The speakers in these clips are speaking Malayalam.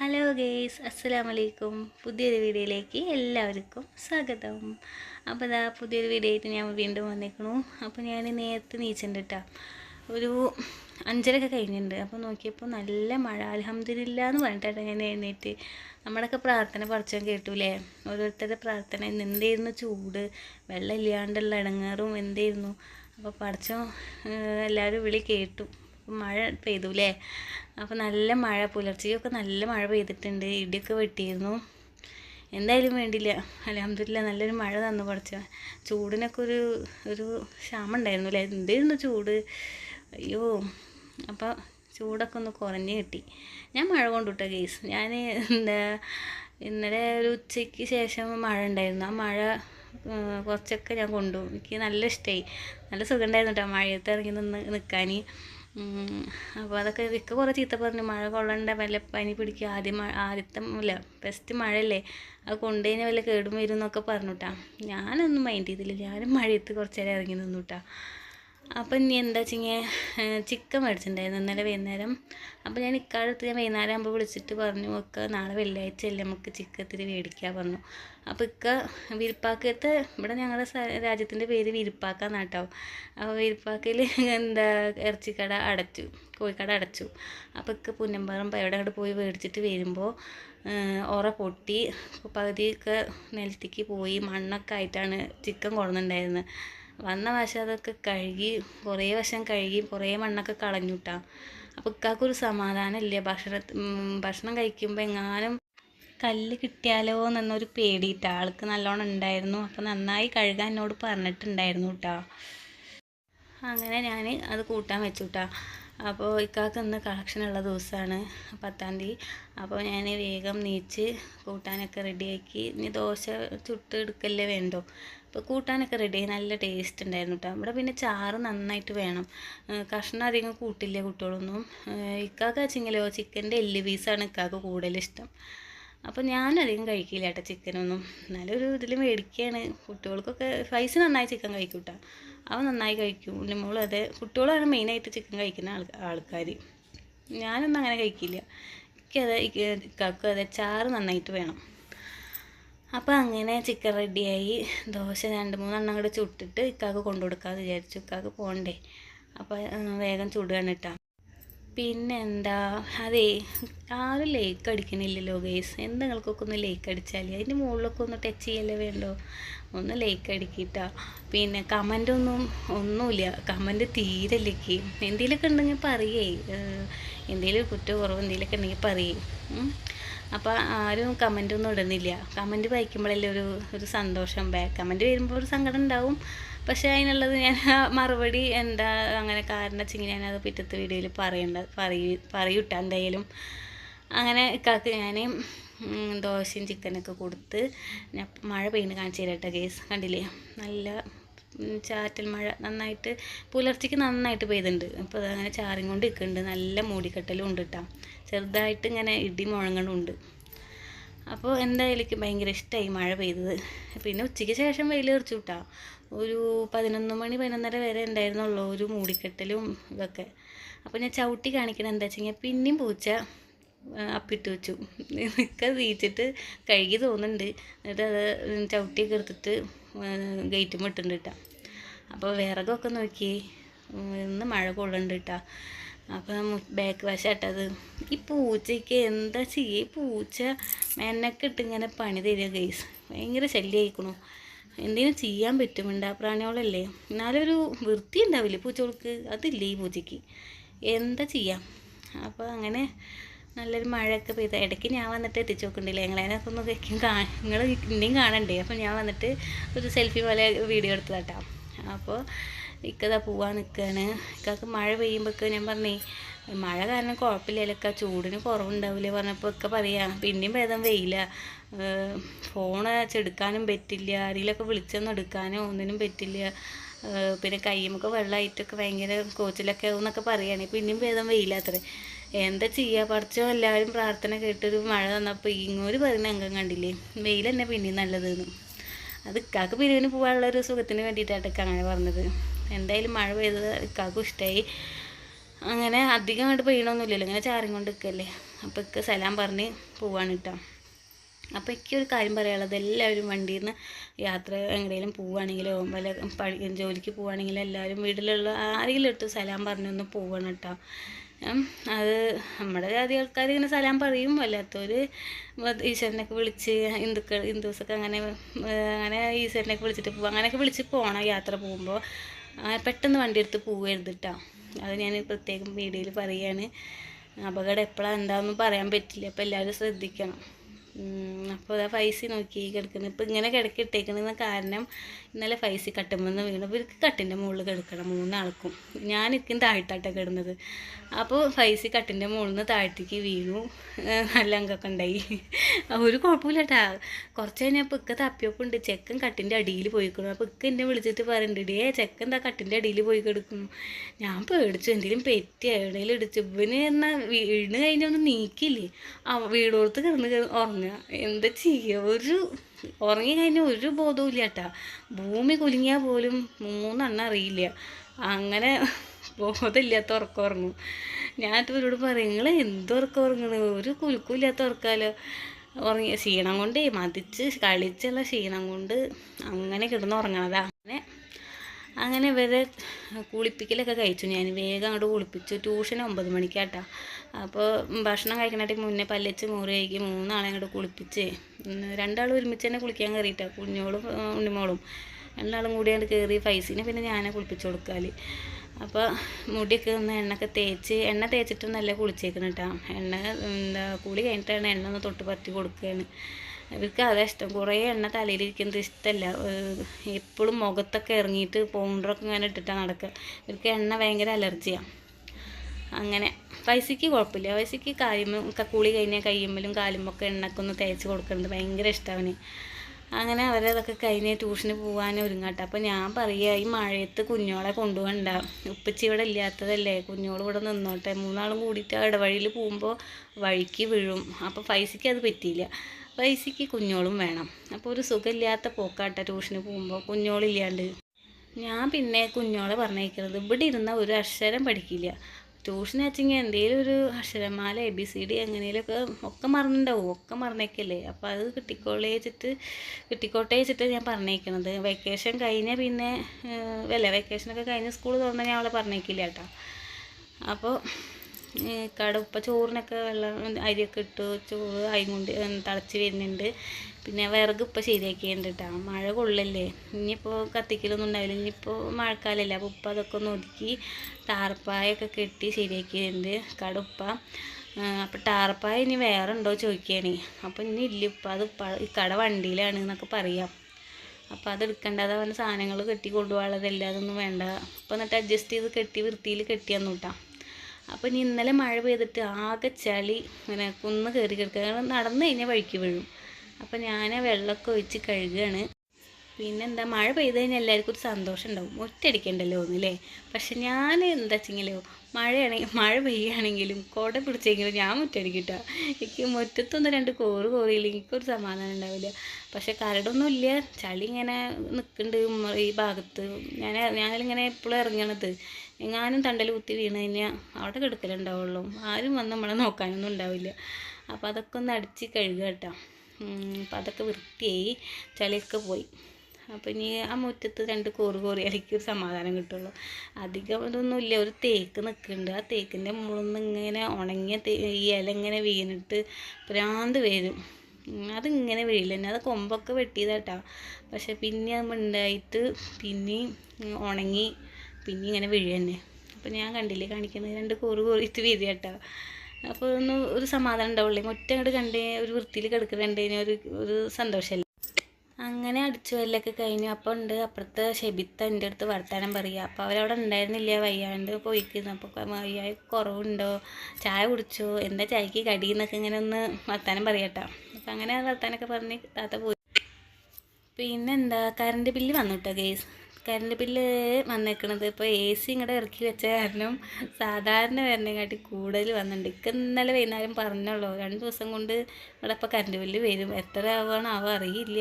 ഹലോ ഗേയ്സ് അസ്സലാമു വലൈക്കും പുതിയൊരു വീഡിയോയിലേക്ക് എല്ലാവർക്കും സ്വാഗതം. അപ്പോൾ ഇതാ പുതിയൊരു വീഡിയോ ആയിട്ട് ഞാൻ വീണ്ടും വന്നേക്കണു. അപ്പോൾ ഞാൻ നേരത്തെ നീച്ചിട്ടുണ്ട് കേട്ടോ ഒരു അഞ്ചരയൊക്കെ കഴിഞ്ഞിട്ടുണ്ട് അപ്പോൾ നോക്കിയപ്പോൾ നല്ല മഴ. അലഹമ്മദില്ല എന്ന് പറഞ്ഞിട്ടാണ് ഞാൻ എഴുന്നേറ്റ്. നമ്മുടെയൊക്കെ പ്രാർത്ഥന പറിച്ചാൽ കേട്ടൂലേ? ഓരോരുത്തരുടെ പ്രാർത്ഥന എന്തായിരുന്നു ചൂട്? വെള്ളം ഇല്ലാണ്ടുള്ള ഇടങ്ങാറും എന്തായിരുന്നു? അപ്പോൾ പഠിച്ചോ എല്ലാവരും വിളി കേട്ടു. മഴ പെയ്തു അല്ലേ അപ്പോൾ നല്ല മഴ പുലർച്ചെയൊക്കെ നല്ല മഴ പെയ്തിട്ടുണ്ട്. ഇടിയൊക്കെ വെട്ടിയിരുന്നു. എന്തായാലും വേണ്ടില്ല. അലഹമില്ല നല്ലൊരു മഴ തന്നു കുറച്ച്. ചൂടിനൊക്കെ ഒരു ഒരു ക്ഷാമം ഉണ്ടായിരുന്നു അല്ലേ? എന്തായിരുന്നു ചൂട്? അയ്യോ അപ്പോൾ ചൂടൊക്കെ ഒന്ന് കുറഞ്ഞ് കിട്ടി. ഞാൻ മഴ കൊണ്ടുവിട്ട കേസ്. ഞാൻ എന്താ ഇന്നലെ ഒരു ഉച്ചയ്ക്ക് ശേഷം മഴ ഉണ്ടായിരുന്നു. ആ മഴ കുറച്ചൊക്കെ ഞാൻ കൊണ്ടുപോകും എനിക്ക് നല്ല ഇഷ്ടമായി നല്ല സുഖം ഉണ്ടായിരുന്നു കേട്ടോ. മഴയത്ത് ഇറങ്ങി നിന്ന് നിൽക്കാൻ. അപ്പോൾ അതൊക്കെ ഇക്ക കുറേ ചീത്ത പറഞ്ഞു. മഴ കൊള്ളണ്ട വല്ല പനി പിടിക്കുക. ആദ്യം മഴ ആദ്യത്തെ ഇല്ല ഫസ്റ്റ് മഴയല്ലേ. അത് കൊണ്ടുകഴിഞ്ഞാൽ വല്ല കേടും വരും എന്നൊക്കെ പറഞ്ഞു കേട്ടാ ഞാനൊന്നും മൈൻഡ് ചെയ്തില്ല. ഞാനും മഴയത്ത് കുറച്ച് നേരം ഇറങ്ങി നിന്നു കേട്ടാ അപ്പം ഇനി എന്താ വെച്ചിങ്ങനെ ചിക്കൻ മേടിച്ചിട്ടുണ്ടായിരുന്നു ഇന്നലെ വൈകുന്നേരം. അപ്പോൾ ഞാൻ ഇക്കാലത്ത് ഞാൻ വൈകുന്നേരം ആകുമ്പോൾ വിളിച്ചിട്ട് പറഞ്ഞു ഒക്കെ നാളെ വെള്ളിയാഴ്ച അല്ലേ നമുക്ക് ചിക്കൻ മേടിക്കാൻ പറഞ്ഞു. അപ്പോൾ ഇക്ക വിരിപ്പാക്കത്തെ ഇവിടെ ഞങ്ങളുടെ രാജ്യത്തിന്റെ പേര് വിരിപ്പാക്കാന്നാട്ടോ. അപ്പോൾ വിരിപ്പാക്കയിൽ എന്താ ഇറച്ചിക്കട അടച്ചു കോഴിക്കട അടച്ചു. അപ്പോൾ ഇക്ക പുന്നമ്പാറം എവിടെ അങ്ങോട്ട് പോയി മേടിച്ചിട്ട് വരുമ്പോൾ ഉറ പൊട്ടി പകുതിയൊക്കെ നിലത്തേക്ക് പോയി മണ്ണൊക്കെ ആയിട്ടാണ് ചിക്കൻ കൊടുന്നുണ്ടായിരുന്നത് വന്ന വശം അതൊക്കെ കഴുകി കുറേ വശം കഴുകി കുറേ മണ്ണൊക്കെ കളഞ്ഞുട്ടാ. അപ്പോൾ ഇക്കാക്കൊരു സമാധാനമില്ല. ഭക്ഷണ ഭക്ഷണം കഴിക്കുമ്പോൾ എങ്ങാനും കല്ല് കിട്ടിയാലോ എന്നൊരു പേടിയിട്ട. ആൾക്ക് നല്ലോണം ഉണ്ടായിരുന്നു. അപ്പോൾ നന്നായി കഴുകാൻ എന്നോട് പറഞ്ഞിട്ടുണ്ടായിരുന്നു കേട്ടോ അങ്ങനെ ഞാൻ അത് കൂട്ടാൻ വെച്ചു കേട്ടോ അപ്പോൾ ഇക്കാക്ക് ഇന്ന് കളക്ഷൻ ഉള്ള ദിവസമാണ് പത്താം തീയതി. അപ്പോൾ ഞാൻ വേഗം നീച്ച് കൂട്ടാനൊക്കെ റെഡിയാക്കി ഇനി ദോശ ചുട്ട് എടുക്കല്ലേ വേണ്ടോ? അപ്പോൾ കൂട്ടാനൊക്കെ റെഡി നല്ല ടേസ്റ്റ് ഉണ്ടായിരുന്നു കേട്ടോ ഇവിടെ പിന്നെ ചാറ് നന്നായിട്ട് വേണം. കഷ്ണം അധികം കൂട്ടില്ല കുട്ടികളൊന്നും. ഇക്കാക്ക് വെച്ചെങ്കിലോ? ചിക്കന്റെ എല്ല് പീസാണ് ഇക്കാക്ക് കൂടുതൽ ഇഷ്ടം അപ്പോൾ ഞാനധികം കഴിക്കില്ല കേട്ടോ ചിക്കനൊന്നും. നല്ലൊരു ഇതിൽ മേടിക്കുകയാണ് കുട്ടികൾക്കൊക്കെ ഫൈസ് നന്നായി ചിക്കൻ കഴിക്കും കേട്ടോ അവൻ നന്നായി കഴിക്കും. ഉണ്ണിമോളും അതെ കുട്ടികളാണ് മെയിനായിട്ട് ചിക്കൻ കഴിക്കുന്ന ആൾ ആൾക്കാർ ഞാനൊന്നും അങ്ങനെ കഴിക്കില്ല. എനിക്കത് ഇക്കാക്കും അതെ ചാറ് നന്നായിട്ട് വേണം. അപ്പോൾ അങ്ങനെ ചിക്കൻ റെഡിയായി. ദോശ രണ്ട് മൂന്നെണ്ണം കൂടെ ചുട്ടിട്ട് ഇക്കാക്ക് കൊണ്ടു കൊടുക്കാമെന്ന് വിചാരിച്ചു. ഇക്കാക്ക് പോകണ്ടേ അപ്പോൾ വേഗം ചുടുകയാണ് കേട്ടോ. പിന്നെ എന്താ അതേ ആരും ലേക്ക് അടിക്കണില്ലല്ലോ ഗേസ് എന്തെങ്കിലുമൊക്കെ ഒന്ന് ലേക്ക് അടിച്ചാൽ അതിന്റെ മുകളിലൊക്കെ ഒന്ന് ടച്ച് ചെയ്യല്ലേ വേണ്ടോ? ഒന്ന് ലേക്ക് അടിക്കിട്ടാ. പിന്നെ കമന്റ് ഒന്നും ഒന്നുമില്ല. കമന്റ് തീരല്ലേക്ക് എന്തെങ്കിലുമൊക്കെ ഉണ്ടെങ്കിൽ പറയേ. എന്തെങ്കിലും കുറ്റ കുറവ് എന്തെങ്കിലുമൊക്കെ ഉണ്ടെങ്കിൽ പറയേ. അപ്പോൾ ആരും കമന്റ് ഒന്നും ഇടുന്നില്ല. കമന്റ് വായിക്കുമ്പോഴല്ലേ ഒരു ഒരു സന്തോഷം ബാക്ക് കമന്റ് വരുമ്പോൾ ഒരു സങ്കടം ഉണ്ടാവും. പക്ഷേ അതിനുള്ളത് ഞാൻ മറുപടി എന്താ അങ്ങനെ കാരണം വെച്ചെങ്കിൽ ഞാനത് പിറ്റത്തെ വീഡിയോയിൽ പറയണ്ട പറയൂ പറയൂട്ട എന്തായാലും. അങ്ങനെ ഇക്കാക്ക് ഞാൻ ദോശയും ചിക്കനൊക്കെ കൊടുത്ത് ഞാൻ മഴ പെയ്യുന്ന കാണിച്ചു തരാട്ടോ കേസ് കണ്ടില്ലേ? നല്ല ചാറ്റൽ മഴ നന്നായിട്ട് പുലർച്ചയ്ക്ക് നന്നായിട്ട് പെയ്തിട്ടുണ്ട് അപ്പോൾ അതങ്ങനെ ചാറിയും കൊണ്ട് നിൽക്കുന്നുണ്ട് നല്ല മൂടിക്കെട്ടലും ഉണ്ട് കേട്ടോ ചെറുതായിട്ട് ഇങ്ങനെ ഇടി മുഴങ്ങണുണ്ട് അപ്പോൾ എന്തായാലും എനിക്ക് ഭയങ്കര ഇഷ്ടമായി മഴ പെയ്തത്. പിന്നെ ഉച്ചയ്ക്ക് ശേഷം വെയിൽ തെറിച്ചു കിട്ടാ ഒരു പതിനൊന്ന് മണി പതിനൊന്നര വരെ ഉണ്ടായിരുന്നുള്ളൂ ഒരു മൂടിക്കെട്ടലും ഇതൊക്കെ. അപ്പോൾ ഞാൻ ചവിട്ടി കാണിക്കണം എന്താ വെച്ച് പിന്നെയും പൂച്ച അപ്പിട്ട് വെച്ചു. ഒക്കെ വീച്ചിട്ട് കഴുകി തോന്നുന്നുണ്ട്. എന്നിട്ട് അത് ചവിട്ടിയൊക്കെ എടുത്തിട്ട് ഗേറ്റും ഇട്ടുണ്ട് കേട്ടോ അപ്പോൾ വിറകൊക്കെ നോക്കി ഇന്ന് മഴ കൊള്ളുന്നുണ്ട് കേട്ടോ അപ്പം ബാക്ക് വശാട്ടത് ഈ പൂച്ചയ്ക്ക് എന്താ ചെയ്യുക ഈ പൂച്ച മെനക്കിട്ട് ഇങ്ങനെ പണി തരിക ഗൈസ് ഭയങ്കര ശല്യമായിക്കണു എന്തെങ്കിലും ചെയ്യാൻ പറ്റും മിണ്ടാപ്രാണികളല്ലേ എന്നാലും ഒരു വൃത്തി ഉണ്ടാവില്ലേ പൂച്ചകൾക്ക്? അതില്ല ഈ പൂച്ചയ്ക്ക്? എന്താ ചെയ്യാം? അപ്പോൾ അങ്ങനെ നല്ലൊരു മഴയൊക്കെ പെയ്ത ഇടയ്ക്ക് ഞാൻ വന്നിട്ട് എത്തിച്ചു നോക്കുന്നില്ലേ ഞങ്ങളതിനൊക്കെ ഒന്ന് വെക്കും കാ നിങ്ങൾ ഇന്നെയും കാണണ്ടേ? അപ്പോൾ ഞാൻ വന്നിട്ട് ഒരു സെൽഫി പോലെ വീഡിയോ എടുത്തതാട്ടോ. അപ്പോൾ ഇക്കതാ പോവാൻ നിൽക്കുകയാണ് ഇക്കാക്ക് മഴ പെയ്യുമ്പോഴൊക്കെ ഞാൻ പറഞ്ഞേ മഴ കാരണം കുഴപ്പമില്ലല്ലോ ചൂടിന് കുറവുണ്ടാവില്ലേ പറഞ്ഞപ്പോൾ ഒക്കെ പറയാം. പിന്നെയും ഭേദം വെയില. ഫോൺ ചെടുക്കാനും പറ്റില്ല. ആരെങ്കിലൊക്കെ വിളിച്ചൊന്നും എടുക്കാനോ ഒന്നിനും പറ്റില്ല. പിന്നെ കയ്യുമൊക്കെ വെള്ളമായിട്ടൊക്കെ ഭയങ്കര കോച്ചിലൊക്കെ ആവുമെന്നൊക്കെ പറയുകയാണ് പിന്നെയും ഭേദം വെയിലാത്രേ. എന്താ ചെയ്യുക പഠിച്ചോ എല്ലാവരും പ്രാർത്ഥന കേട്ടൊരു മഴ തന്നപ്പോൾ ഇങ്ങോട്ട് പറയുന്ന അംഗം കണ്ടില്ലേ? വെയിൽ തന്നെ പിന്നെയും നല്ലതെന്ന്. അത് ഇക്കാക്ക് പിരിവിന് പോകാനുള്ള ഒരു സുഖത്തിന് വേണ്ടിയിട്ടാണ് അങ്ങനെ പറഞ്ഞത്. എന്തായാലും മഴ പെയ്തത് ഇക്കാക്കും ഇഷ്ടമായി അങ്ങനെ അധികം അങ്ങോട്ട് പെയ്യണമൊന്നുമില്ലല്ലോ ഇങ്ങനെ ചാറിയും കൊണ്ട് നിൽക്കല്ലേ അപ്പോൾ ഇക്ക സലാം പറഞ്ഞ് പോവാണ് കേട്ടോ അപ്പോൾ എനിക്കൊരു കാര്യം പറയാനുള്ളത് എല്ലാവരും വണ്ടിയിൽ നിന്ന് യാത്ര എങ്ങനെയും പോവുകയാണെങ്കിലോ വല്ല പഠി ജോലിക്ക് പോവുകയാണെങ്കിലോ എല്ലാവരും വീട്ടിലുള്ള ആരെങ്കിലും ഇട്ട് സലാം പറഞ്ഞൊന്ന് പോവണം കേട്ടോ അത് നമ്മുടെ ജാതി ആൾക്കാർ ഇങ്ങനെ സലാം പറയും. വല്ലാത്തവര് ഈശ്വരനൊക്കെ വിളിച്ച് ഹിന്ദുക്കൾ ഹിന്ദുസൊക്കെ അങ്ങനെ അങ്ങനെ ഈശ്വരനൊക്കെ വിളിച്ചിട്ട് പോകും അങ്ങനെയൊക്കെ വിളിച്ച് പോകണം യാത്ര പോകുമ്പോൾ പെട്ടെന്ന് വണ്ടി എടുത്ത് പോവരുത് കേട്ടോ അത് ഞാൻ പ്രത്യേകം വീഡിയോയിൽ പറയുകയാണ് അപകടം എപ്പോഴാണ് എന്താണെന്ന് പറയാൻ പറ്റില്ല. അപ്പോൾ എല്ലാവരും ശ്രദ്ധിക്കണം. അപ്പോൾ അതാ ഫൈസി നോക്കി കിടക്കുന്നത് ഇപ്പോൾ ഇങ്ങനെ കിടക്കി ഇട്ടേക്കണെന്ന് കാരണം ഇന്നലെ ഫൈസി കട്ടുമെന്ന് വീണു. ഇവർക്ക് കട്ടിന്റെ മുകളിൽ കിടക്കണം മൂന്നാൾക്കും. ഞാൻ ഇരിക്കും താഴ്ത്താട്ട കിടന്നത്. അപ്പോൾ ഫൈസി കട്ടിന്റെ മുകളിൽ നിന്ന് താഴ്ത്തേക്ക് വീണു. നല്ല അങ്കൊക്കെ ഉണ്ടായി. ഒരു കുഴപ്പമില്ല കേട്ടാ കുറച്ച് കഴിഞ്ഞപ്പോൾ ഇക്ക തപ്പിയൊക്കെ ഉണ്ട് ചെക്കൻ കട്ടിന്റെ അടിയിൽ പോയിക്കണം. അപ്പോൾ ഇക്ക എന്നെ വിളിച്ചിട്ട് പറയുന്നുണ്ട് ഏ ചെക്കൻ എന്താ കട്ടിന്റെ അടിയിൽ പോയി കിടക്കുന്നു? ഞാൻ പേടിച്ചു. എന്തെങ്കിലും പെറ്റി എവിടെയെങ്കിലും ഇടിച്ചു. ഇവന് എന്നാൽ വീണ് കഴിഞ്ഞൊന്നും നീക്കില്ലേ? വീടോർത്ത് കിടന്ന് ഉറങ്ങുക എന്താ ചെയ്യുക ഒരു ഉറങ്ങി കഴിഞ്ഞാൽ ഒരു ബോധവും ഇല്ല കേട്ടാ ഭൂമി കുലുങ്ങിയാൽ പോലും മൂന്നെണ്ണം അറിയില്ല. അങ്ങനെ ബോധമില്ലാത്ത ഉറക്കം ഉറങ്ങും. ഞാൻ ഇവരോട് പറയും നിങ്ങൾ എന്ത് ഉറക്കം ഉറങ്ങണത് ഒരു കുലുക്കുമില്ലാത്ത ഉറക്കാലോ? ഉറങ്ങി ക്ഷീണം കൊണ്ടേ മതിച്ച് കളിച്ചുള്ള ക്ഷീണം കൊണ്ട് അങ്ങനെ കിടന്ന് ഉറങ്ങണതാ. അങ്ങനെ അങ്ങനെ ഇവരെ കുളിപ്പിക്കലൊക്കെ കഴിച്ചു. ഞാൻ വേഗം അങ്ങോട്ട് കുളിപ്പിച്ചു. ട്യൂഷൻ ഒമ്പത് മണിക്കാട്ടാ. അപ്പോൾ ഭക്ഷണം കഴിക്കണായിട്ട് മുന്നേ പല്ലിച്ച് മൂറി കഴിക്കും മൂന്നാളെ അങ്ങോട്ട് കുളിപ്പിച്ച്. രണ്ടാളും ഒരുമിച്ച് തന്നെ കുളിക്കാൻ കയറിയിട്ടാണ് കുഞ്ഞോളും ഉണ്ണിമോളും രണ്ടാളും കൂടി അങ്ങോട്ട് കയറി ഫൈസിനെ പിന്നെ ഞാനെ കുളിപ്പിച്ച് കൊടുക്കാൽ അപ്പോൾ മുടിയൊക്കെ ഒന്ന് എണ്ണയൊക്കെ തേച്ച് എണ്ണ തേച്ചിട്ടൊന്നല്ല കുളിച്ചേക്കണം കേട്ടോ എണ്ണ എന്താ കുളി കഴിഞ്ഞിട്ടാണ് എണ്ണ ഒന്ന് തൊട്ട് പറ്റി കൊടുക്കുകയാണ് ഇവർക്ക് അതാ ഇഷ്ടം. കുറേ എണ്ണ തലയിലിരിക്കുന്നത് ഇഷ്ടമല്ല എപ്പോഴും മുഖത്തൊക്കെ ഇറങ്ങിയിട്ട് പൗഡറൊക്കെ ഇങ്ങനെ ഇട്ടിട്ടാണ് നടക്കുക ഇവർക്ക് എണ്ണ ഭയങ്കര അലർജിയാണ് അങ്ങനെ. പൈസയ്ക്ക് കുഴപ്പമില്ല. പൈസയ്ക്ക് കാര്യം കൂളി കഴിഞ്ഞാൽ കയ്യുമ്മലും കാലുമ്പൊക്കെ എണ്ണക്കൊന്ന് തേച്ച് കൊടുക്കുന്നത് ഭയങ്കര ഇഷ്ടമാണ് അങ്ങനെ അവരതൊക്കെ കഴിഞ്ഞ് ട്യൂഷന് പോകാൻ ഒരുങ്ങട്ടെ. അപ്പോൾ ഞാൻ പറയുക ഈ മഴയത്ത് കുഞ്ഞോളെ കൊണ്ടുപോകണ്ട ഉപ്പച്ചി ഇവിടെ ഇല്ലാത്തതല്ലേ. കുഞ്ഞോൾ ഇവിടെ നിന്നോട്ടെ. മൂന്നാളും കൂടിയിട്ട് ഇടവഴിയിൽ പോകുമ്പോൾ വഴിക്ക് വീഴും. അപ്പോൾ പൈസയ്ക്ക് അത് പറ്റിയില്ല. പൈസയ്ക്ക് കുഞ്ഞോളും വേണം. അപ്പോൾ ഒരു സുഖമില്ലാത്ത പോക്കാട്ടെ ട്യൂഷന് പോകുമ്പോൾ കുഞ്ഞോളില്ലാണ്ട്. ഞാൻ പിന്നെ കുഞ്ഞോളെ പറഞ്ഞേക്കുന്നത് ഇവിടെ ഇരുന്ന ഒരു അക്ഷരം പഠിക്കില്ല. ട്യൂഷൻ വെച്ചെങ്കിൽ എന്തെങ്കിലും ഒരു അക്ഷരമാല എ ബി സി ഡി അങ്ങനെയൊക്കെ ഒക്കെ മറന്നിട്ടുണ്ടാവും ഒക്കെ മറന്നേക്കല്ലേ. അപ്പോൾ അത് കിട്ടിക്കോളേ വെച്ചിട്ട് കിട്ടിക്കോട്ടെ വെച്ചിട്ട് ഞാൻ പറഞ്ഞേക്കണത്. വെക്കേഷൻ കഴിഞ്ഞ പിന്നെ അല്ല വെക്കേഷനൊക്കെ കഴിഞ്ഞ് സ്കൂൾ തുറന്നാൽ ഞാൻ അവളെ പറഞ്ഞേക്കില്ല കേട്ടോ. അപ്പോൾ കട ഉപ്പ ചോറിനൊക്കെ വെള്ളം അരിയൊക്കെ ഇട്ട് ചോറ് അയും കൊണ്ട് തിളച്ച് വരുന്നുണ്ട്. പിന്നെ വിറക് ഇപ്പം ശരിയാക്കിയിട്ടുണ്ട് കേട്ടോ മഴ കൊള്ളല്ലേ? ഇനിയിപ്പോൾ കത്തിക്കലൊന്നും ഉണ്ടാവില്ല. ഇനിയിപ്പോൾ മഴക്കാലമല്ലേ അപ്പോൾ ഉപ്പ അതൊക്കെ ഒന്ന് ഒതുക്കി ടാർപ്പായൊക്കെ കെട്ടി ശരിയാക്കിയിട്ടുണ്ട് കടുപ്പ അപ്പം അപ്പോൾ ടാർപ്പായ ഇനി വേറെ ഉണ്ടോ ചോദിക്കുകയാണ് അപ്പോൾ ഇനി ഇല്ല ഉപ്പ. അത് കട വണ്ടിയിലാണ് എന്നൊക്കെ പറയാം. അപ്പോൾ അത് എടുക്കേണ്ടത് അവന്റെ സാധനങ്ങൾ കെട്ടി കൊണ്ടുപോകാനുള്ളതല്ല. അതൊന്നും വേണ്ട. അപ്പോൾ എന്നിട്ട് അഡ്ജസ്റ്റ് ചെയ്ത് കെട്ടി വൃത്തിയിൽ കെട്ടിയാന്ന് കൂട്ടാം അപ്പോൾ ഇനി ഇന്നലെ മഴ പെയ്തിട്ട് ആകെ ചളി ഇങ്ങനെ കുന്ന് കയറി കിടക്കുക. നടന്നു കഴിഞ്ഞാൽ വഴിക്ക് വീഴും. അപ്പോൾ ഞാൻ വെള്ളമൊക്കെ ഒഴിച്ച് കഴുകുകയാണ് പിന്നെന്താ മഴ പെയ്ത് കഴിഞ്ഞാൽ എല്ലാവർക്കും ഒരു സന്തോഷം ഉണ്ടാവും. ഒറ്റയടിക്കണ്ടല്ലോ ഒന്നില്ലേ പക്ഷെ ഞാൻ എന്താ വെച്ചെങ്കിലോ മഴയാണെങ്കിൽ മഴ പെയ്യുകയാണെങ്കിലും കോട പിടിച്ചെങ്കിലും ഞാൻ മുറ്റടിക്കിട്ട. എനിക്ക് മുറ്റത്തൊന്ന് രണ്ട് കോറ് കോറിയില്ലെങ്കിൽ എനിക്കൊരു സമാധാനം ഉണ്ടാവില്ല. പക്ഷെ കരടൊന്നുമില്ല ചളി ഇങ്ങനെ നിൽക്കുന്നുണ്ട് ഈ ഭാഗത്ത്. ഞാൻ ഞാനിങ്ങനെ എപ്പോഴും ഇറങ്ങണത്. എങ്ങാനും തണ്ടൽ കുത്തി വീണ് കഴിഞ്ഞാൽ അവിടെ കിടക്കലുണ്ടാവുള്ളൂ. ആരും വന്ന് നമ്മളെ നോക്കാനൊന്നും ഉണ്ടാവില്ല. അപ്പോൾ അതൊക്കെ ഒന്ന് അടിച്ച് കഴുകുക കേട്ടോ അപ്പം അതൊക്കെ വൃത്തിയായി ചളിയൊക്കെ പോയി. അപ്പോൾ ഇനി ആ മുറ്റത്ത് രണ്ട് കോറ് കോറിയാലേക്ക് ഒരു സമാധാനം കിട്ടുള്ളൂ. അധികം ഇതൊന്നുമില്ല. ഒരു തേക്ക് നിൽക്കുന്നുണ്ട്. ആ തേക്കിന്റെ മുകളിൽ നിന്ന് ഇങ്ങനെ ഉണങ്ങിയ ഈ ഇല ഇങ്ങനെ വീണിട്ട് പ്രാന്ത് വരും. അതിങ്ങനെ വീഴില്ല. തന്നെ അത് കൊമ്പൊക്കെ വെട്ടിയതാട്ടാ. പക്ഷെ പിന്നെ അത് ഉണ്ടായിട്ട് പിന്നെയും ഉണങ്ങി പിന്നെ ഇങ്ങനെ വീഴ തന്നെ. അപ്പോൾ ഞാൻ കണ്ടില്ലേ കാണിക്കുന്നത്? രണ്ട് കൂറ് കോറിയിട്ട് വീതി കേട്ടോ അപ്പോൾ ഒന്ന് ഒരു സമാധാനം ഉണ്ടാവുള്ളേ. മുറ്റം അങ്ങോട്ട് കണ്ടേ ഒരു വൃത്തിയിൽ കിടക്കുന്നുണ്ട് ഒരു ഒരു സന്തോഷമല്ലേ അങ്ങനെ അടിച്ചു വല്ലൊക്കെ കഴിഞ്ഞു. അപ്പോൾ ഉണ്ട് അപ്പുറത്ത് ഷെബിത്ത എന്റെ അടുത്ത് വർത്തമാനം പറയുക അപ്പോൾ അവരവിടെ ഉണ്ടായിരുന്നില്ല. വയ്യാണ്ട് പോയിക്കുന്നു അപ്പോൾ വയ്യായ കുറവുണ്ടോ? ചായ കുടിച്ചോ? എന്താ ചായക്ക് കടി എന്നൊക്കെ ഇങ്ങനെ ഒന്ന് വർത്താനം പറയട്ടോ. അപ്പോൾ അങ്ങനെ വർത്താനമൊക്കെ പറഞ്ഞ് താത്ത പോയി. പിന്നെന്താ? കറണ്ട് ബില്ല് വന്നു കേട്ടോ ഗേസ് കറണ്ട് ബില്ല് വന്നേക്കണത്. ഇപ്പോൾ എ സി ഇങ്ങോട്ട് ഇറക്കി വെച്ച കാരണം സാധാരണ വരണേക്കാട്ടി കൂടുതൽ വന്നിട്ടുണ്ട് ഇക്ക ഇന്നലെ വൈകുന്നേരം പറഞ്ഞുള്ളൂ. രണ്ട് ദിവസം കൊണ്ട് ഇവിടെ ഇപ്പോൾ കറണ്ട് ബില്ല് വരും. എത്ര ആവുകയാണോ അവ അറിയില്ല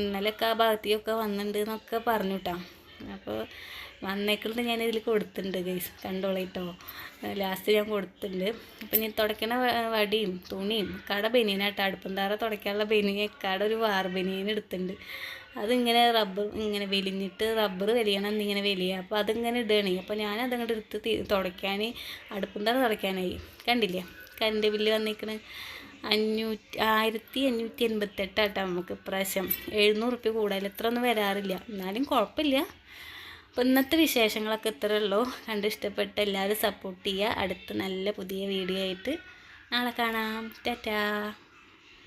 ഇന്നലെയൊക്കെ ആ ഭാഗത്തേക്കൊക്കെ വന്നിട്ടുണ്ട് എന്നൊക്കെ പറഞ്ഞു കേട്ടോ അപ്പോൾ വന്നേക്കുന്നത് ഞാൻ ഇതിൽ കൊടുത്തിട്ടുണ്ട് ഗൈസ്. കണ്ടോളേട്ടോ. ലാസ്റ്റ് ഞാൻ കൊടുത്തിട്ടുണ്ട് അപ്പം ഞാൻ തുടയ്ക്കണ വടിയും തുണിയും കട ബനിയനായിട്ട് അടുപ്പം താറ തുടയ്ക്കാനുള്ള ബനിയൻ കട ഒരു വാർ ബനിയൻ എടുത്തിട്ടുണ്ട് അതിങ്ങനെ റബ്ബർ ഇങ്ങനെ വലിഞ്ഞിട്ട് റബ്ബർ വലിയണം എന്നിങ്ങനെ വലിയ. അപ്പോൾ അതിങ്ങനെ ഇടുകയാണ് അപ്പോൾ ഞാൻ അതങ്ങോട്ട് എടുത്ത് തുടയ്ക്കാൻ അടുപ്പും താറ തുടയ്ക്കാനായി. കണ്ടില്ലേ? കറണ്ട് ബില്ല് വന്നിരിക്കണ അഞ്ഞൂറ്റി ആയിരത്തി അഞ്ഞൂറ്റി എൺപത്തെട്ടാട്ടോ നമുക്ക് ഇപ്രാവശ്യം. എഴുന്നൂറ് റുപ്യ കൂടുതൽ ഇത്ര ഒന്നും വരാറില്ല. എന്നാലും കുഴപ്പമില്ല. അപ്പോൾ ഇന്നത്തെ വിശേഷങ്ങളൊക്കെ ഇത്രയേ ഉള്ളൂ. കണ്ട് ഇഷ്ടപ്പെട്ട എല്ലാവരും സപ്പോർട്ട് ചെയ്യുക. അടുത്ത നല്ല പുതിയ വീഡിയോ ആയിട്ട് നാളെ കാണാം. ടാറ്റാ.